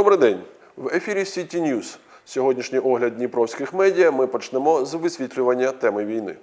Добрий день. В ефірі City News. Сьогоднішній огляд дніпровських медіа ми почнемо з висвітлювання теми війни.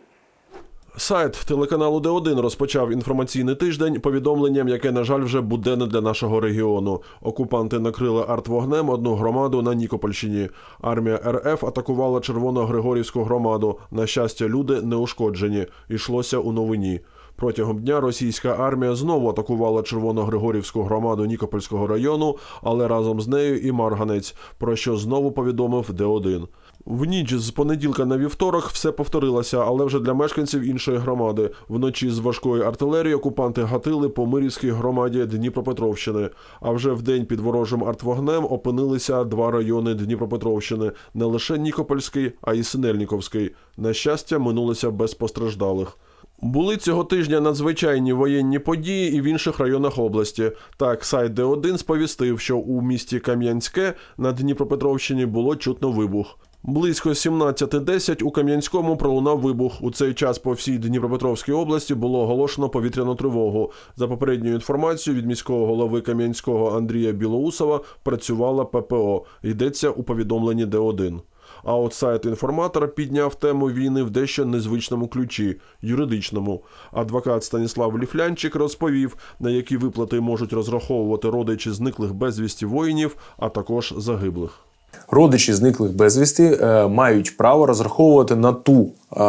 Сайт телеканалу Д1 розпочав інформаційний тиждень повідомленням, яке, на жаль, вже буденне для нашого регіону. Окупанти накрили артвогнем одну громаду на Нікопольщині. Армія РФ атакувала Червоно-Григорівську громаду. На щастя, люди не ушкоджені. Ішлося у новині. Протягом дня російська армія знову атакувала Червоно-Григорівську громаду Нікопольського району, але разом з нею і Марганець, про що знову повідомив Д1. В ніч з понеділка на вівторок все повторилося, але вже для мешканців іншої громади. Вночі з важкої артилерії окупанти гатили по Мирівській громаді Дніпропетровщини. А вже в день під ворожим артвогнем опинилися два райони Дніпропетровщини: не лише Нікопольський, а й Синельніковський. На щастя, минулося без постраждалих. Були цього тижня надзвичайні воєнні події і в інших районах області. Так, сайт Д1 сповістив, що у місті Кам'янське на Дніпропетровщині було чутно вибух. Близько 17.10 у Кам'янському пролунав вибух. У цей час по всій Дніпропетровській області було оголошено повітряну тривогу. За попередньою інформацією від міського голови Кам'янського Андрія Білоусова працювала ППО. Йдеться у повідомленні Д1. А от сайт інформатора підняв тему війни в дещо незвичному ключі юридичному. Адвокат Станіслав Ліфлянчик розповів, на які виплати можуть розраховувати родичі зниклих безвісті воїнів, а також загиблих. Родичі зниклих безвісти е, мають право розраховувати на ту е,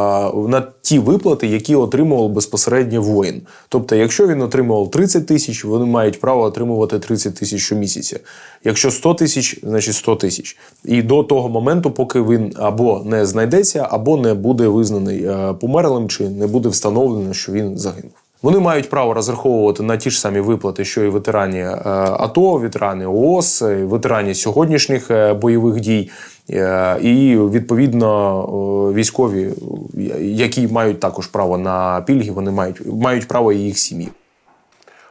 на ті виплати, які отримував безпосередньо воїн. Тобто, якщо він отримував 30 тисяч, вони мають право отримувати 30 тисяч щомісяця. Якщо 100 тисяч, значить 100 тисяч. І до того моменту, поки він або не знайдеться, або не буде визнаний е, померлим, чи не буде встановлено, що він загинув. Вони мають право розраховувати на ті ж самі виплати, що і ветерані е, АТО, ветерани ООС, ветерані сьогоднішніх е, бойових дій, е, і відповідно військові, які мають також право на пільги, вони мають, мають право і їх сім'ї.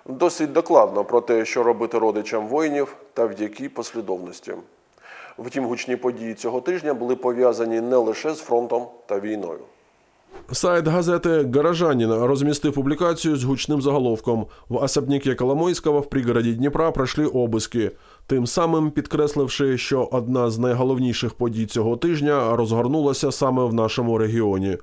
Досить докладно про те, що робити родичам воїнів та в якій послідовності. Втім, гучні події цього тижня були пов'язані не лише з фронтом та війною. Сайт газети «Горожанин» розмістив публікацію з гучним заголовком «В особняке Коломойського в пригороді Дніпра пройшли обиски», тим самим підкресливши, що одна з найголовніших подій цього тижня розгорнулася саме в нашому регіоні.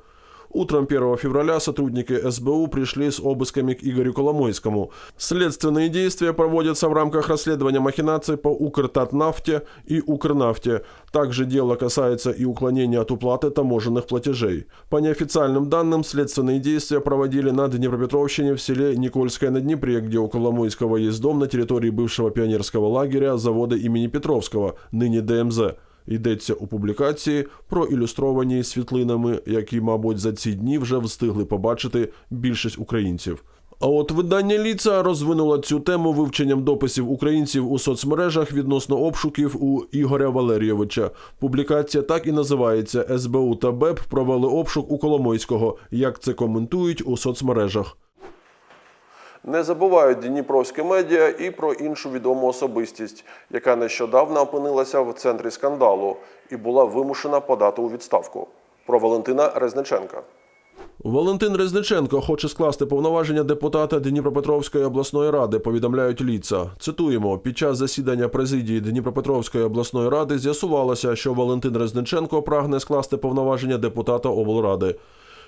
Утром 1 февраля сотрудники СБУ пришли с обысками к Игорю Коломойскому. Следственные действия проводятся в рамках расследования махинаций по Укртатнафте и Укрнафте. Также дело касается и уклонения от уплаты таможенных платежей. По неофициальным данным, следственные действия проводили на Днепропетровщине в селе Никольское на Днепре, где у Коломойского есть дом на территории бывшего пионерского лагеря завода имени Петровского, ныне ДМЗ. Йдеться у публікації про ілюстровані світлинами, які, мабуть, за ці дні вже встигли побачити більшість українців. А от видання Ліца розвинуло цю тему вивченням дописів українців у соцмережах відносно обшуків у Ігоря Валерійовича. Публікація так і називається СБУ та БЕП провели обшук у Коломойського. Як це коментують у соцмережах. Не забувають дніпровські медіа і про іншу відому особистість, яка нещодавно опинилася в центрі скандалу і була вимушена подати у відставку. Про Валентина Резниченка. Валентин Резниченко хоче скласти повноваження депутата Дніпропетровської обласної ради, повідомляють ліца. Цитуємо: під час засідання президії Дніпропетровської обласної ради з'ясувалося, що Валентин Резниченко прагне скласти повноваження депутата облради.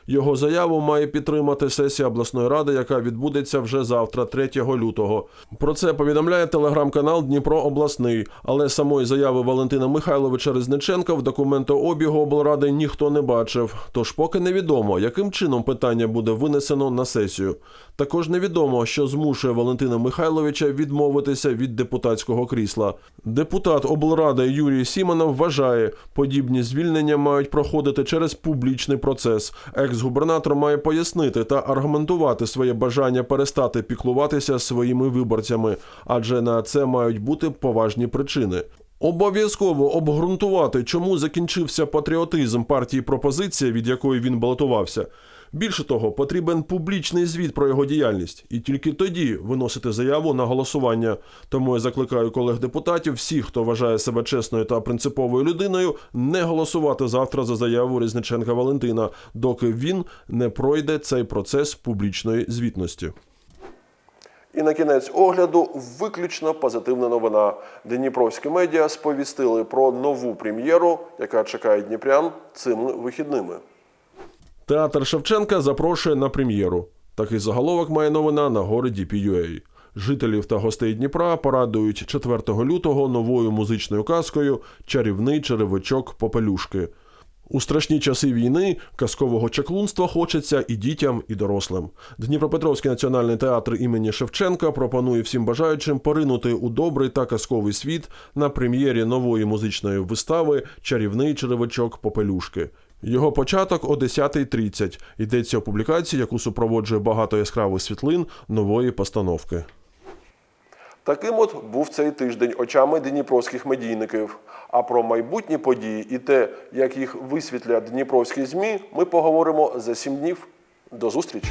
Його заяву має підтримати сесія обласної ради, яка відбудеться вже завтра, 3 лютого. Про це повідомляє телеграм-канал Дніпро Обласний. Але самої заяви Валентина Михайловича Резниченка в документообігу облради ніхто не бачив. Тож поки невідомо, яким чином питання буде винесено на сесію. Також невідомо, що змушує Валентина Михайловича відмовитися від депутатського крісла. Депутат облради Юрій Сімонов вважає, подібні звільнення мають проходити через публічний процес. Екс-губернатор має пояснити та аргументувати своє бажання перестати піклуватися своїми виборцями, адже на це мають бути поважні причини. Обов'язково обґрунтувати, чому закінчився патріотизм партії пропозиція, від якої він балотувався. Більше того, потрібен публічний звіт про його діяльність, і тільки тоді виносити заяву на голосування. Тому я закликаю колег депутатів, всіх, хто вважає себе чесною та принциповою людиною, не голосувати завтра за заяву Різниченка Валентина, доки він не пройде цей процес публічної звітності. І на кінець огляду виключно позитивна новина. Дніпровські медіа сповістили про нову прем'єру, яка чекає дніпрян цими вихідними. Театр Шевченка запрошує на прем'єру. Такий заголовок має новина на городі DP.UA. Жителів та гостей Дніпра порадують 4 лютого новою музичною казкою Чарівний черевичок Попелюшки. У страшні часи війни казкового чаклунства хочеться і дітям, і дорослим. Дніпропетровський національний театр імені Шевченка пропонує всім бажаючим поринути у добрий та казковий світ на прем'єрі нової музичної вистави Чарівний черевичок Попелюшки. Його початок о 10.30. Йдеться у публікації, яку супроводжує багато яскравих світлин нової постановки. Таким от був цей тиждень очами дніпровських медійників. А про майбутні події і те, як їх висвітлять дніпровські ЗМІ, ми поговоримо за сім днів. До зустрічі!